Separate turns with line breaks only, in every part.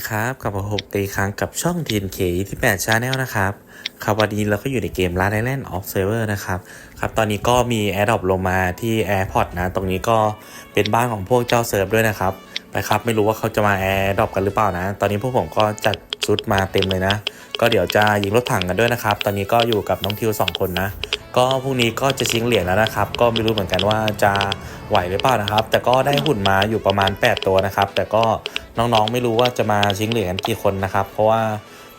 ดีครับกลับมาพบกันอีกครั้งกับช่อง TNK 28 Channel นะครับครับวันนี้เราก็อยู่ในเกม Last Island of Server นะครับครับตอนนี้ก็มี Air d r o p ลงมาที่ Airport นะ ตรงนี้ก็เป็นบ้านของพวกเจ้าเซิร์ฟด้วยนะครับไปครับไม่รู้ว่าเขาจะมา Air d r o p กันหรือเปล่านะ ตอนนี้พวกผมก็จัดชุดมาเต็มเลยนะ ก็เดี๋ยวจะยิงรถถังกันด้วยนะครับ ตอนนี้ก็อยู่กับน้องทิวสองคนนะ ก็พรุ่งนี้ก็จะชิงเหรียญแล้วนะครับ ก็ไม่รู้เหมือนกันว่าจะ ไหวหรือเปล่านะครับ แต่ก็ได้หุ่นมาอยู่ประมาณ 8 ตัวนะครับ แต่ก็น้องๆไม่รู้ว่าจะมาชิงเหรียญกันกี่คนนะครับ เพราะว่า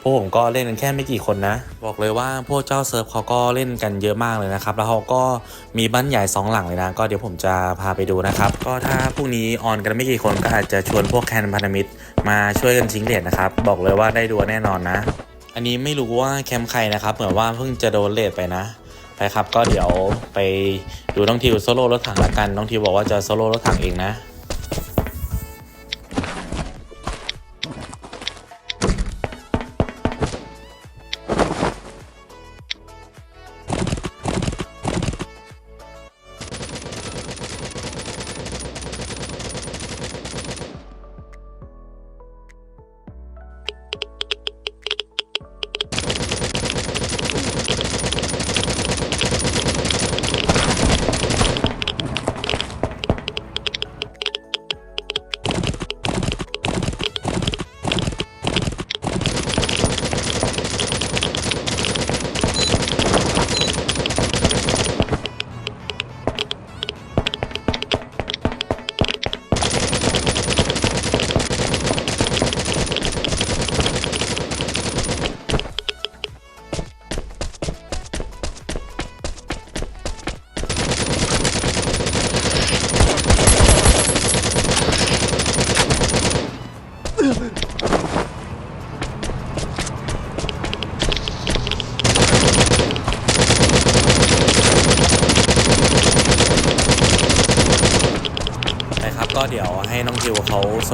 พวกผมก็เล่นกันแค่ไม่กี่คนนะ บอกเลยว่าพวกเจ้าเซิร์ฟเขาก็เล่นกันเยอะมากเลยนะครับ แล้วเขาก็มีบ้านใหญ่สองหลังเลยนะ ก็เดี๋ยวผมจะพาไปดูนะครับ ก็ถ้าพรุ่งนี้ออนกันไม่กี่คนก็อาจจะชวนพวกแคนพันธมิตรมาช่วยกันชิงเหรียญนะครับ บอกเลยว่าได้ดูแน่นอนนะ อันนี้ไม่รู้ว่าแคมป์ใครนะครับ เหมือนว่าเพิ่งจะโดนเลทไปนะ ไปครับ ก็เดี๋ยวไปดูน้องทิวโซโล่รถถังละกัน น้องทิวบอกว่าจะโซโล่รถถังเองนะ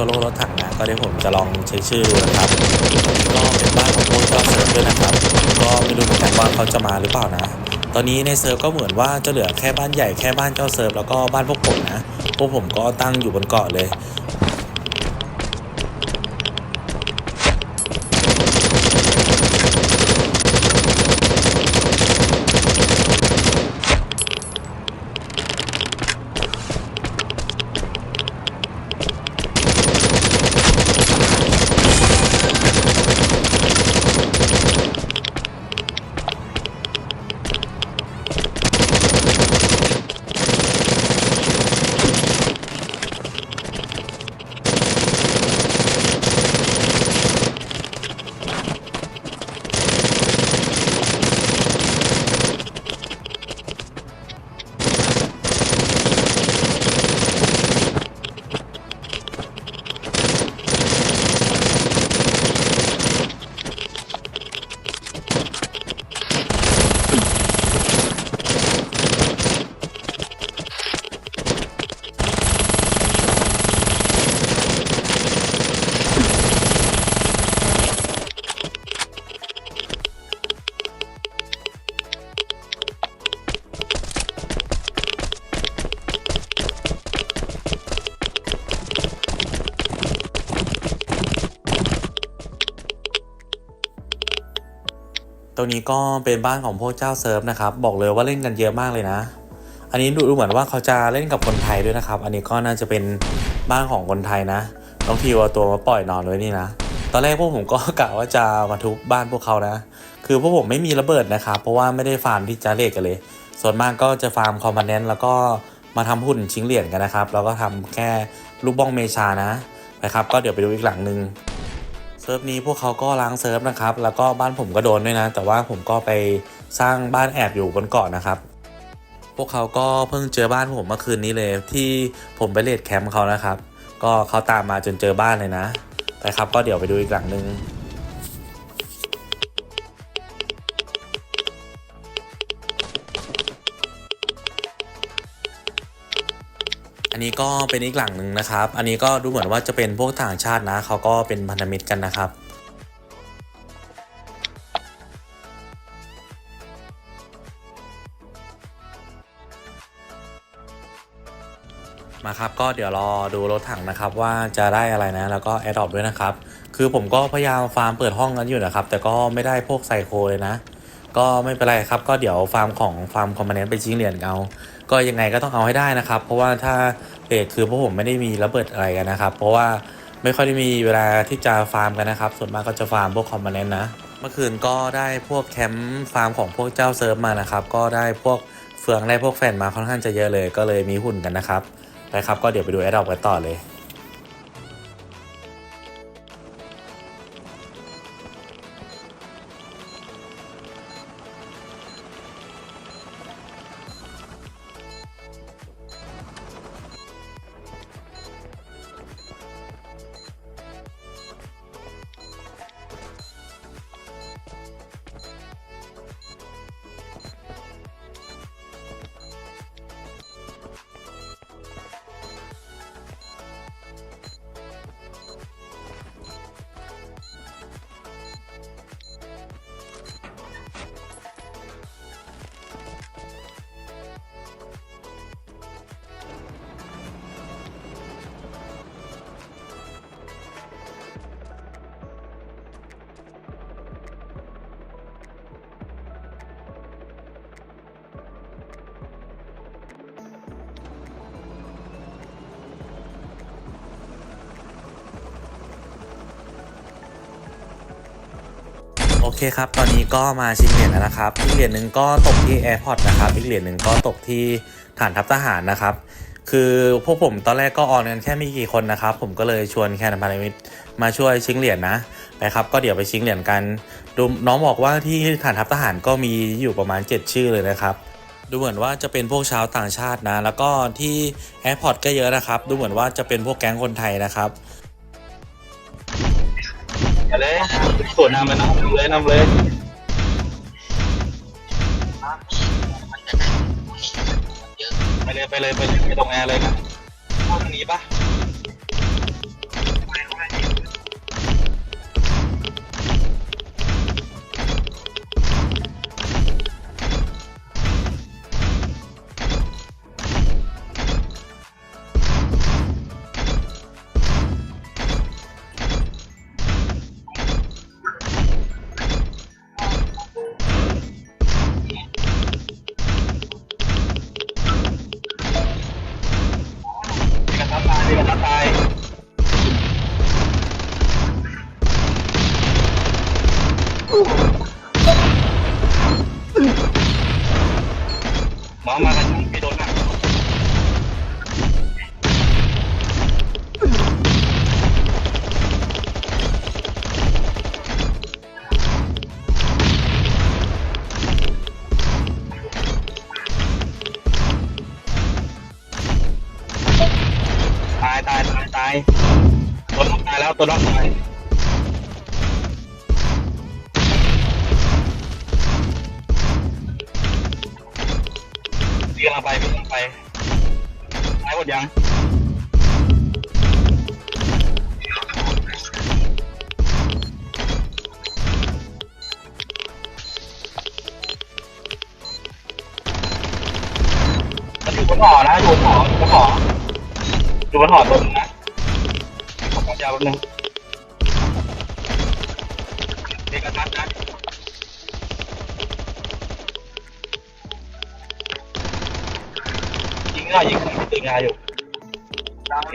ซโล่รถถังนะก็เดี๋ยวผมจะลองเช็คชื่อดูนะครับก็เป็นบ้านของพวกเจ้าเซิร์ฟด้วยนะครับ ก็ไม่รู้เหมือนกันว่าเขาจะมาหรือเปล่านะ ตอนนี้ในเซิร์ฟก็เหมือนว่าจะเหลือแค่บ้านใหญ่แค่บ้านเจ้าเซิร์ฟแล้วก็บ้านพวกผมนะพวกผมก็ตั้งอยู่บนเกาะเลย ตรงนี้ก็เป็นบ้านของพวกเจ้าเซิร์ฟนะครับ บอกเลยว่าเล่นกันเยอะมากเลยนะ อันนี้ดูเหมือนว่าเขาจะเล่นกับคนไทยด้วยนะครับ อันนี้ก็น่าจะเป็นบ้านของคนไทยนะน้องทีวเอาตัวมาปล่อยนอนไว้นี่นะ ตอนแรกพวกผมก็กะว่าจะมาทุบบ้านพวกเขานะ คือพวกผมไม่มีระเบิดนะครับ เพราะว่าไม่ได้ฟาร์มที่จะเลกกันเลย ส่วนมากก็จะฟาร์มคอมพานแนนต์แล้วก็มาทำหุ่นชิงเหรียญกันนะครับ แล้วก็ทำแค่ลูกบ้องเมชานะนะครับ ก็เดี๋ยวไปดูอีกหลังหนึ่ง เซิร์ฟนี้พวกเขาก็ล้างเซิร์ฟนะครับ แล้วก็บ้านผมก็โดนด้วยนะ แต่ว่าผมก็ไปสร้างบ้านแอบอยู่บนเกาะนะครับ พวกเขาก็เพิ่งเจอบ้านผมเมื่อคืนนี้เลยที่ผมไปเลดแคมป์เขานะครับ ก็เขาตามมาจนเจอบ้านเลยนะไปครับ ก็เดี๋ยวไปดูอีกหลังหนึ่ง นนี้ก็เป็นอีกหลังหนึ่งนะครับ อันนี้ก็ดูเหมือนว่าจะเป็นพวกต่างชาตินะเขาก็เป็นพันธมิตรกันนะครับมาครับก็เดี๋ยวรอดูรถถังนะครับว่าจะได้อะไรนะแล้วก็แอดดอปด้วยนะครับ คือผมก็พยายามฟาร์มเปิดห้องนั้นอยู่นะครับ แต่ก็ไม่ได้พวกไซโคเลยนะ ก็ไม่เป็นไรครับ ก็เดี๋ยวฟาร์มของฟาร์มคอมมานเนนไปชิงเหรียญเอา ก็ยังไงก็ต้องเอาให้ได้นะครับ เพราะว่าถ้าเลทคือพวกผมไม่ได้มีระเบิดอะไรกันนะครับ เพราะว่าไม่ค่อยได้มีเวลาที่จะฟาร์มกันนะครับ ส่วนมากก็จะฟาร์มพวกคอมมานเนนนะ เมื่อคืนก็ได้พวกแคมป์ฟาร์มของพวกเจ้าเซิร์ฟมานะครับ ก็ได้พวกเฟืองได้พวกแฟนมาค่อนข้างจะเยอะเลย ก็เลยมีหุ่นกันนะครับไปครับ ก็เดี๋ยวไปดูแอดดอกกันต่อเลย อเคครับ ตอนนี้ก็มาชิงเหรียญแล้วนะครับ อีกเหรียญหนึ่งก็ตกที่ AirPod นะครับ อีกเหรียญหนึ่งก็ตกที่ฐานทัพทหารนะครับ คือพวกผมตอนแรกก็ออนกันแค่ไม่กี่คนนะครับ ผมก็เลยชวนแคนพารามิดมาช่วยชิงเหรียญนะ ไปครับ ก็เดี๋ยวไปชิงเหรียญกัน ดูน้องบอกว่าที่ฐานทัพทหารก็มีอยู่ประมาณ 7 ชื่อเลยนะครับ ดูเหมือนว่าจะเป็นพวกชาวต่างชาตินะ แล้วก็ที่ AirPod ก็เยอะนะครับ ดูเหมือนว่าจะเป็นพวกแก๊งคนไทยนะครับ
ไปเลยสวนนำเลยนำเลยนำเลยไปเลยไปเลยไปเลยไปตรงแอร์เลยนะเข้าทางนี้ปะ ตายแล้วตัวน็อกตายพี่กำลังไปพี่กำลังไปตายหมดยังมันอยู่บนหอนะอยู่บนหออยู่บนหอดูมันหอดลงนะขอความยาวแป๊บนึง ยิงยิงง่ายอยู่โอเค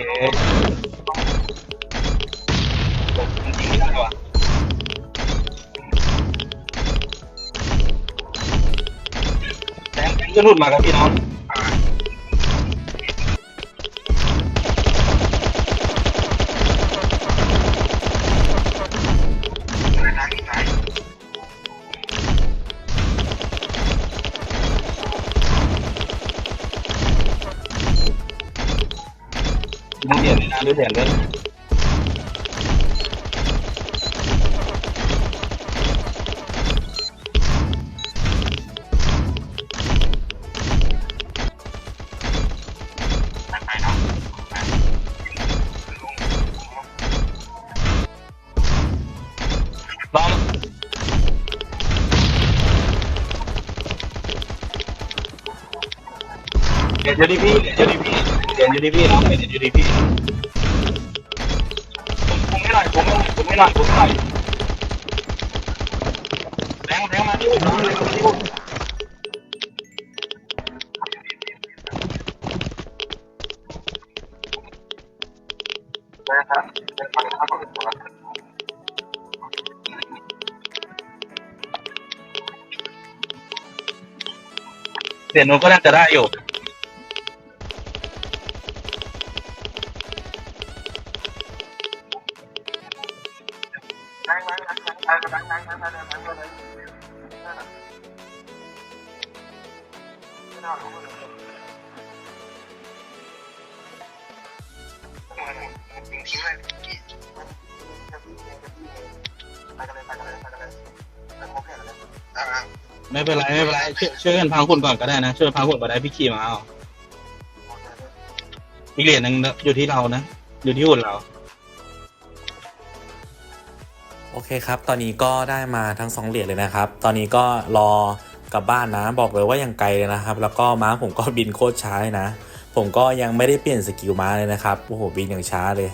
โอ้มันยิงไม่ได้ว่ะแทงแทงก็หลุดมาครับพี่น้อง เหรียญเลยนเลยลองเหรียญยูดีพีเหรียญยูดีพีเหรียญยูดีพีน้องเหรียญยูดีพี ไม่หน่อยผมไม่ผมไม่ไม่หน่อยผมหน่อยแรงแรงมาที่อุ่นแรงมาที่อุ่นได้ครับเป็นฟังข้าวของตัวเดี๋ยวนูก็น่าจะได้อยู่ ไม่เป็นไรไม่เป็นไรช่วยช่วยกันพังหุ่นก่อนก็ได้นะช่วยพังหุ่นก็ได้พี่ขี่มาเอาอีกเหรียญหนึ่งอยู่ที่เรานะอยู่ที่หุ่นเรา
โอเคครับ ตอนนี้ก็ได้มาทั้งสองเหรียญเลยนะครับ ตอนนี้ก็รอกลับบ้านนะ บอกเลยว่ายังไกลเลยนะครับ แล้วก็ม้าผมก็บินโคตรช้าเลยนะ ผมก็ยังไม่ได้เปลี่ยนสกิลม้าเลยนะครับ โอ้โห บินอย่างช้าเลย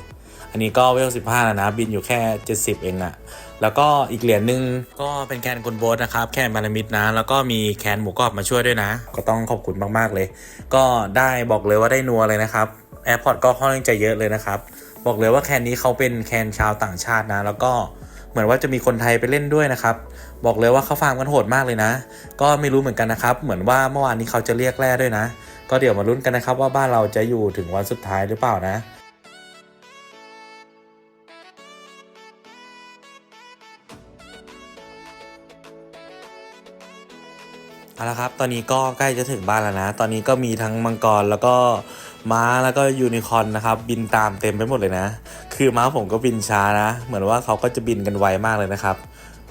อันนี้ก็เวล15แล้วนะ บินอยู่แค่ 70 เองอะแล้วก็อีกเหรียญหนึ่งก็เป็นแคนกุนโบสนะครับ แคนบารามิดนะ แล้วก็มีแคนหมูกรอบมาช่วยด้วยนะ ก็ต้องขอบคุณมากๆเลย ก็ได้บอกเลยว่าได้นัวเลยนะครับแอร์พอร์ตก็ค่อนข้างจะเยอะเลยนะครับ บอกเลยว่าแคนนี้เขาเป็นแคนชาวต่างชาตินะ แล้วก็ เหมือนว่าจะมีคนไทยไปเล่นด้วยนะครับ บอกเลยว่าเขาฟาร์มกันโหดมากเลยนะ ก็ไม่รู้เหมือนกันนะครับ เหมือนว่าเมื่อวานนี้เขาจะเรียกแร่ด้วยนะ ก็เดี๋ยวมาลุ้นกันนะครับ ว่าบ้านเราจะอยู่ถึงวันสุดท้ายหรือเปล่านะเอาละครับ ตอนนี้ก็ใกล้จะถึงบ้านแล้วนะ ตอนนี้ก็มีทั้งมังกรแล้วก็ ม้าแล้วก็ยูนิคอนนะครับ บินตามเต็มไปหมดเลยนะ คือม้าผมก็บินช้านะ เหมือนว่าเขาก็จะบินกันไวมากเลยนะครับ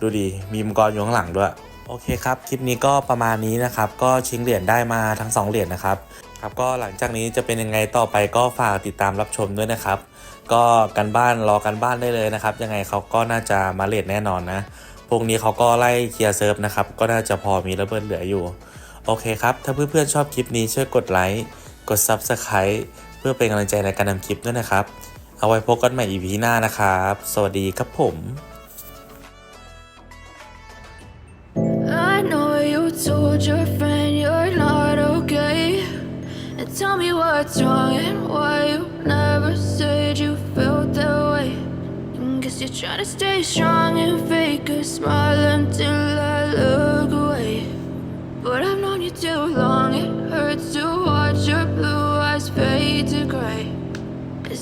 ดูดิมีมังกรอยู่ข้างหลังด้วย โอเคครับ คลิปนี้ก็ประมาณนี้นะครับ ก็ชิงเหรียญได้มาทั้ง 2 เหรียญนะครับ ครับก็หลังจากนี้จะเป็นยังไงต่อไปก็ฝากติดตามรับชมด้วยนะครับ ก็กันบ้านรอกันบ้านได้เลยนะครับ ยังไงเขาก็น่าจะมาเลทแน่นอนนะ พวกนี้เขาก็ไล่เคลียร์เซิร์ฟนะครับ ก็น่าจะพอมีระเบิดเหลืออยู่ โอเคครับ ถ้าเพื่อนๆชอบคลิปนี้ช่วยกดไลค์ กด Subscribe เพื่อเป็นกำลังใจในการทำคลิปด้วยนะครับ เอาไว้พบกันใหม่ EP หน้านะครับ สวัสดีครับผม
I know you told your friend you're not okay. And tell me what's wrong and why you never said you felt that way. And guess you're trying to stay strong and fake a smile until I look away. But I've known you too long,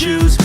Shoes.